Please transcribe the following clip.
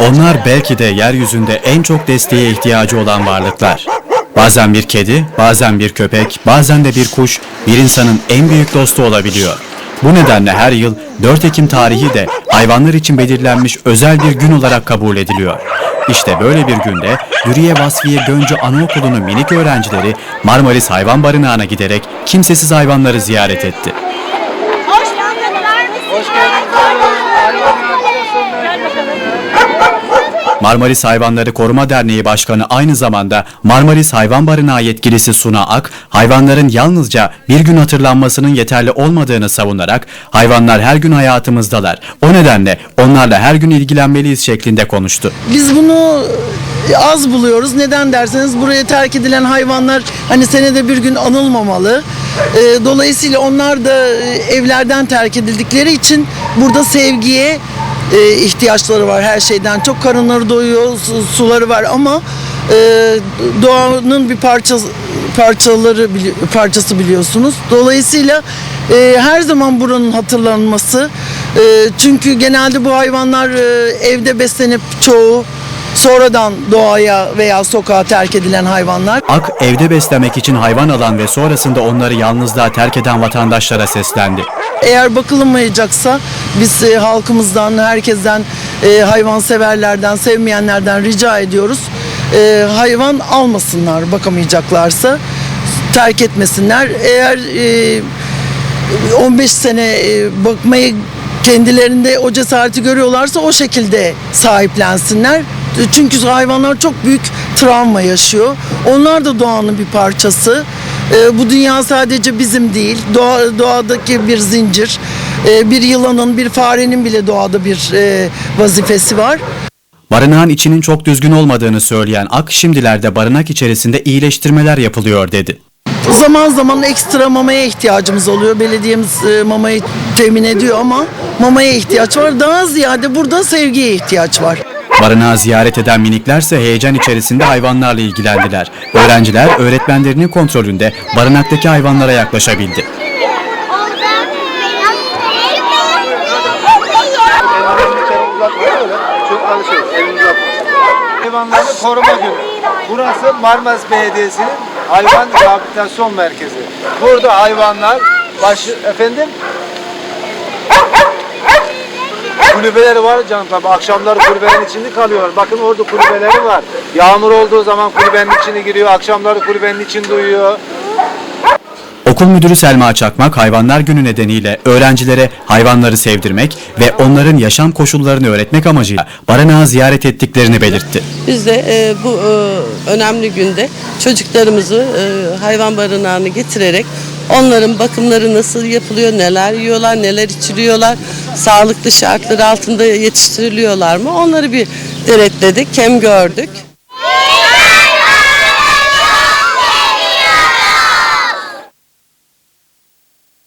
Onlar belki de yeryüzünde en çok desteğe ihtiyacı olan varlıklar. Bazen bir kedi, bazen bir köpek, bazen de bir kuş bir insanın en büyük dostu olabiliyor. Bu nedenle her yıl 4 Ekim tarihi de hayvanlar için belirlenmiş özel bir gün olarak kabul ediliyor. İşte böyle bir günde Dürüye Vasfiye Göncü Anaokulu'nun minik öğrencileri Marmaris Hayvan Barınağı'na giderek kimsesiz hayvanları ziyaret etti. Hoş geldinler. Hoş Gel Marmaris Hayvanları Koruma Derneği Başkanı aynı zamanda Marmaris Hayvan Barınağı yetkilisi Suna Ak, hayvanların yalnızca bir gün hatırlanmasının yeterli olmadığını savunarak hayvanlar her gün hayatımızdalar. O nedenle onlarla her gün ilgilenmeliyiz şeklinde konuştu. Biz bunu az buluyoruz. Neden derseniz buraya terk edilen hayvanlar hani senede bir gün anılmamalı. Ee, Dolayısıyla onlar da e, evlerden terk edildikleri için burada sevgiye e, ihtiyaçları var her şeyden. Çok karınları doyuyor, su- suları var ama e, doğanın bir parçası parçaları parçası biliyorsunuz. Dolayısıyla e, her zaman buranın hatırlanması. E, çünkü genelde bu hayvanlar e, evde beslenip çoğu sonradan doğaya veya sokağa terk edilen hayvanlar. Ak, evde beslemek için hayvan alan ve sonrasında onları yalnızlığa terk eden vatandaşlara seslendi. Eğer bakılmayacaksa biz e, halkımızdan, herkesten, e, hayvanseverlerden, sevmeyenlerden rica ediyoruz. E, hayvan almasınlar bakamayacaklarsa, terk etmesinler. Eğer e, 15 sene e, bakmayı kendilerinde o cesareti görüyorlarsa o şekilde sahiplensinler. Çünkü hayvanlar çok büyük travma yaşıyor. Onlar da doğanın bir parçası. E, bu dünya sadece bizim değil. Doğa, doğadaki bir zincir. E, bir yılanın, bir farenin bile doğada bir e, vazifesi var. Barınağın içinin çok düzgün olmadığını söyleyen Ak, şimdilerde barınak içerisinde iyileştirmeler yapılıyor dedi. Zaman zaman ekstra mamaya ihtiyacımız oluyor. Belediyemiz e, mamayı temin ediyor ama mamaya ihtiyaç var. Daha ziyade burada sevgiye ihtiyaç var. Barınağı ziyaret eden miniklerse heyecan içerisinde hayvanlarla ilgilendiler. Öğrenciler öğretmenlerinin kontrolünde barınaktaki hayvanlara yaklaşabildi. Hayvanları koruma günü. Burası Marmaris Belediyesi'nin hayvan rehabilitasyon merkezi. Burada hayvanlar başı efendim kulübeleri var canım tabi akşamları kulübenin içinde kalıyorlar. Bakın orada kulübeleri var. Yağmur olduğu zaman kulübenin içine giriyor. Akşamları kulübenin içinde uyuyor. Okul müdürü Selma Çakmak hayvanlar günü nedeniyle öğrencilere hayvanları sevdirmek ve onların yaşam koşullarını öğretmek amacıyla barınağı ziyaret ettiklerini belirtti. Biz de e, bu e, önemli günde çocuklarımızı e, hayvan barınağına getirerek onların bakımları nasıl yapılıyor, neler yiyorlar, neler içiriyorlar, sağlıklı şartlar altında yetiştiriliyorlar mı onları bir denetledik, hem gördük.